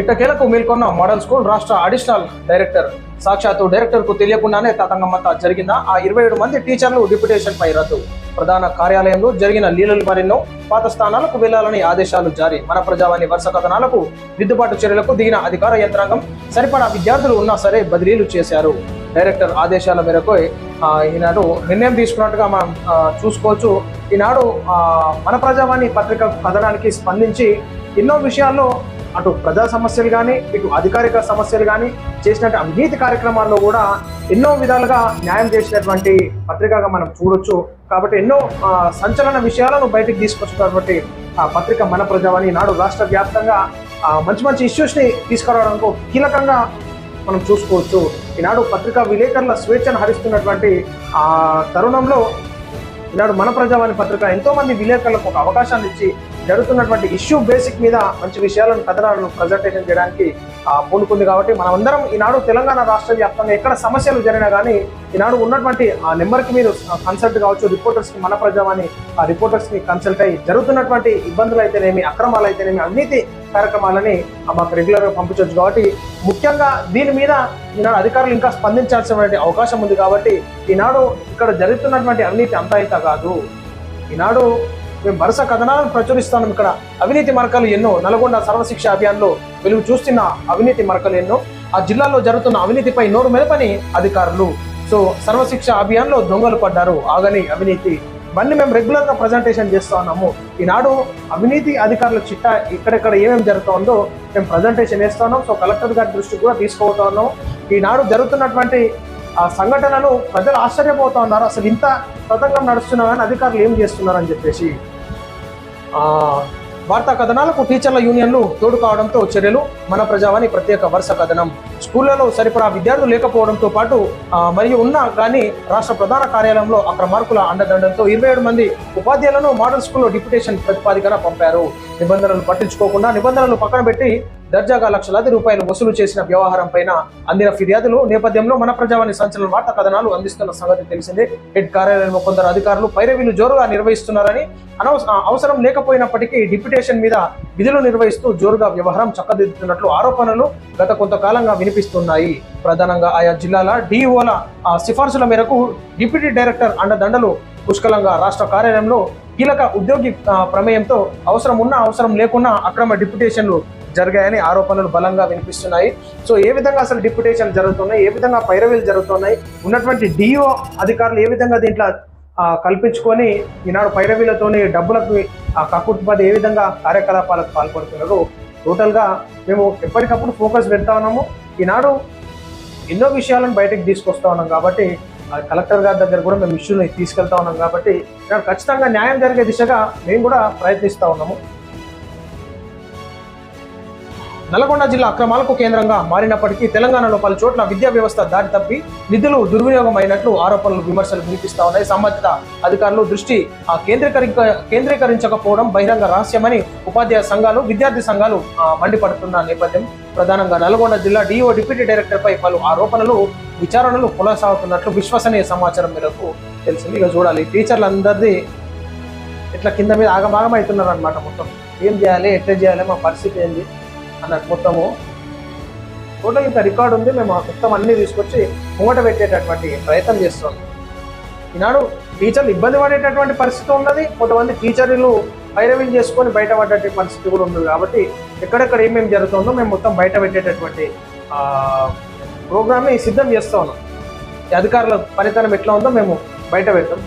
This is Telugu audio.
ఇట్టకేలకు మేల్కొన్న మోడల్ స్కూల్ రాష్ట్ర అడిషనల్ డైరెక్టర్. సాక్షాత్తు డైరెక్టర్కు తెలియకుండానే తతంగమంతా జరిగిన ఆ ఇరవై ఏడు మంది టీచర్లు డిప్యుటేషన్ పై రద్దు. ప్రధాన కార్యాలయంలో జరిగిన లీలలు మరెన్నో పాత స్థానాలకు వెళ్ళాలని ఆదేశాలు జారీ. మన ప్రజావాణి వరుస కథనాలకు దిద్దుబాటు చర్యలకు దిగిన అధికార యంత్రాంగం సరిపడా విద్యార్థులు ఉన్నా సరే బదిలీలు చేశారు. డైరెక్టర్ ఆదేశాల మేరకు ఈనాడు నిర్ణయం తీసుకున్నట్టుగా మనం చూసుకోవచ్చు. ఈనాడు మన ప్రజావాణి పత్రిక కథనానికి స్పందించి ఎన్నో విషయాల్లో అటు ప్రజా సమస్యలు కానీ ఇటు అధికారిక సమస్యలు కానీ చేసినట్టు అవినీతి కార్యక్రమాల్లో కూడా ఎన్నో విధాలుగా న్యాయం చేసినటువంటి పత్రికగా మనం చూడొచ్చు. కాబట్టి ఎన్నో సంచలన విషయాలను బయటకు తీసుకొచ్చినటువంటి ఆ పత్రిక మన ప్రజావాణి నాడు రాష్ట్ర వ్యాప్తంగా మంచి మంచి ఇష్యూస్ని తీసుకురావడానికి కీలకంగా మనం చూసుకోవచ్చు. ఈనాడు పత్రికా విలేకరుల స్వేచ్ఛను హరిస్తున్నటువంటి ఆ తరుణంలో ఈనాడు మన ప్రజావాణి పత్రిక ఎంతోమంది విలేకరులకు ఒక అవకాశాన్ని ఇచ్చి జరుగుతున్నటువంటి ఇష్యూ బేసిక్ మీద మంచి విషయాలను కథనాలను ప్రజెంటేషన్ చేయడానికి ఆ, పూనుకుంది కాబట్టి మనమందరం ఈనాడు తెలంగాణ రాష్ట్ర వ్యాప్తంగా ఎక్కడ సమస్యలు జరిగినా కానీ ఈనాడు ఉన్నటువంటి ఆ నెంబర్కి మీరు కన్సల్ట్ కావచ్చు రిపోర్టర్స్కి మన ప్రజావాణి ఆ రిపోర్టర్స్కి కన్సల్ట్ అయ్యి జరుగుతున్నటువంటి ఇబ్బందులు అయితేనేమి అక్రమాలు అయితేనేమి అవినీతి కార్యక్రమాలని మాకు రెగ్యులర్గా పంపించవచ్చు కాబట్టి ముఖ్యంగా దీని మీద ఈనాడు అధికారులు ఇంకా స్పందించాల్సినటువంటి అవకాశం ఉంది కాబట్టి ఈనాడు ఇక్కడ జరుగుతున్నటువంటి అవినీతి అంతా ఇంత కాదు. ఈనాడు మేము వరుస కథనాలను ప్రచురిస్తాం ఇక్కడ. అవినీతి మరకలు ఎన్నో. నల్గొండ సర్వశిక్ష అభియాన్లో వెలుగు చూస్తున్న అవినీతి మరకలు ఎన్నో. ఆ జిల్లాలో జరుగుతున్న అవినీతిపై నోరు మెలపని అధికారులు. సో సర్వశిక్ష అభియాన్లో దొంగలు పడ్డారు. ఆగని అవినీతి. ఇవన్నీ మేము రెగ్యులర్గా ప్రజెంటేషన్ చేస్తూ ఉన్నాము. ఈనాడు అవినీతి అధికారుల చిట్టా ఎక్కడెక్కడ ఏమేమి జరుగుతుందో మేము ప్రజెంటేషన్ చేస్తా ఉన్నాం. సో కలెక్టర్ గారి దృష్టికి కూడా తీసుకుపోతా ఉన్నాం. ఈనాడు జరుగుతున్నటువంటి ఆ సంఘటనలు ప్రజలు ఆశ్చర్యపోతా ఉన్నారు. అసలు ఇంత తతంగం నడుస్తున్నామని అధికారులు ఏం చేస్తున్నారని చెప్పేసి. వార్తా కథనాలకు టీచర్ల యూనియన్లు తోడు కావడంతో చర్యలు మన ప్రజావాణి ప్రత్యేక వరుస కథనం. స్కూళ్ళలో సరిపడా విద్యార్థులు లేకపోవడంతో పాటు మరియు ఉన్నా కానీ రాష్ట్ర ప్రధాన కార్యాలయంలో అక్కడ మార్కుల అండదండంతో ఇరవై ఏడు మంది ఉపాధ్యాయులను మోడల్ స్కూల్లో డిప్యుటేషన్ ప్రతిపాదికన పంపారు. నిబంధనలు పట్టించుకోకుండా నిబంధనలు పక్కన పెట్టి దర్జాగా లక్షలాది రూపాయలు వసూలు చేసిన వ్యవహారం పైన అందిన ఫిర్యాదులు నేపథ్యంలో మన ప్రజావాణి సంచలన వార్తా కథనాలు అందిస్తున్న సంగతి తెలిసిందే. హెడ్ కార్యాలయంలో కొందరు అధికారులు పైరవీలు జోరుగా నిర్వహిస్తున్నారని అవసరం లేకపోయినప్పటికీ డిప్యుటేషన్ మీద విధులు నిర్వహిస్తూ జోరుగా వ్యవహారం చక్కదిద్దుతున్నట్లు ఆరోపణలు గత కొంతకాలంగా వినిపిస్తున్నాయి. ప్రధానంగా ఆయా జిల్లాల డిఈఓల సిఫార్సుల మేరకు డిప్యూటీ డైరెక్టర్ అండదండలు పుష్కలంగా రాష్ట్ర కార్యాలయంలో కీలక ఉద్యోగి ప్రమేయంతో అవసరం ఉన్నా అవసరం లేకున్నా అక్రమ డిప్యుటేషన్లు జరిగాయని ఆరోపణలు బలంగా వినిపిస్తున్నాయి. సో ఏ విధంగా అసలు డిప్యుటేషన్ జరుగుతున్నాయి? ఏ విధంగా పైరవీలు జరుగుతున్నాయి? ఉన్నటువంటి డిఓ అధికారులు ఏ విధంగా దీంట్లో కల్పించుకొని ఈనాడు పైరవీలతోని డబ్బులకు ఆ కక్కుర్తిపడి ఏ విధంగా కార్యకలాపాలకు పాల్పడుతున్నారు టోటల్గా మేము ఎప్పటికప్పుడు ఫోకస్ పెడతా ఉన్నాము. ఈనాడు ఎన్నో విషయాలను బయటకు తీసుకొస్తా ఉన్నాం కాబట్టి కలెక్టర్ గారి దగ్గర కూడా మేము ఇష్యూని తీసుకెళ్తా ఉన్నాం కాబట్టి ఖచ్చితంగా న్యాయం జరిగే దిశగా మేము కూడా ప్రయత్నిస్తూ ఉన్నాము. నల్గొండ జిల్లా అక్రమాలకు కేంద్రంగా మారినప్పటికీ తెలంగాణలో పలు చోట్ల విద్యా వ్యవస్థ దారి తప్పి నిధులు దుర్వినియోగం అయినట్లు ఆరోపణలు విమర్శలు వినిపిస్తా ఉన్నాయి. సంబంధిత అధికారులు దృష్టి ఆ కేంద్రీకరించ కేంద్రీకరించకపోవడం బహిరంగ రహస్యమని ఉపాధ్యాయ సంఘాలు విద్యార్థి సంఘాలు మండిపడుతున్న నేపథ్యం. ప్రధానంగా నల్గొండ జిల్లా డిఓ డిప్యూటీ డైరెక్టర్పై పలు ఆరోపణలు విచారణలు కొనసాగుతున్నట్లు విశ్వసనీయ సమాచారం మేరకు తెలిసింది. ఇక చూడాలి. టీచర్లందరిది ఇట్లా కింద మీద ఆగమాగం అవుతున్నారు అనమాట మొత్తం. ఏం చేయాలి? ఎట్లా చేయాలి? మా పరిస్థితి ఏంది? అన్నట్టు మొత్తము. టోటల్ ఇంత రికార్డు ఉంది మేము మొత్తం అన్ని తీసుకొచ్చి ముంగట పెట్టేటటువంటి ప్రయత్నం చేస్తాం ఈనాడు టీచర్లు ఇబ్బంది పడేటటువంటి పరిస్థితి ఉన్నది. కొంతమంది టీచర్లు పైరవీలు చేసుకొని బయట పడేటువంటి పరిస్థితి కూడా ఉంది కాబట్టి ఎక్కడెక్కడ ఏమేమి జరుగుతుందో మేము మొత్తం బయట పెట్టేటటువంటి ప్రోగ్రామ్ని సిద్ధం చేస్తా ఉన్నాం. ఈ అధికారుల పనితనం ఎట్లా ఉందో మేము బయట పెడతాం.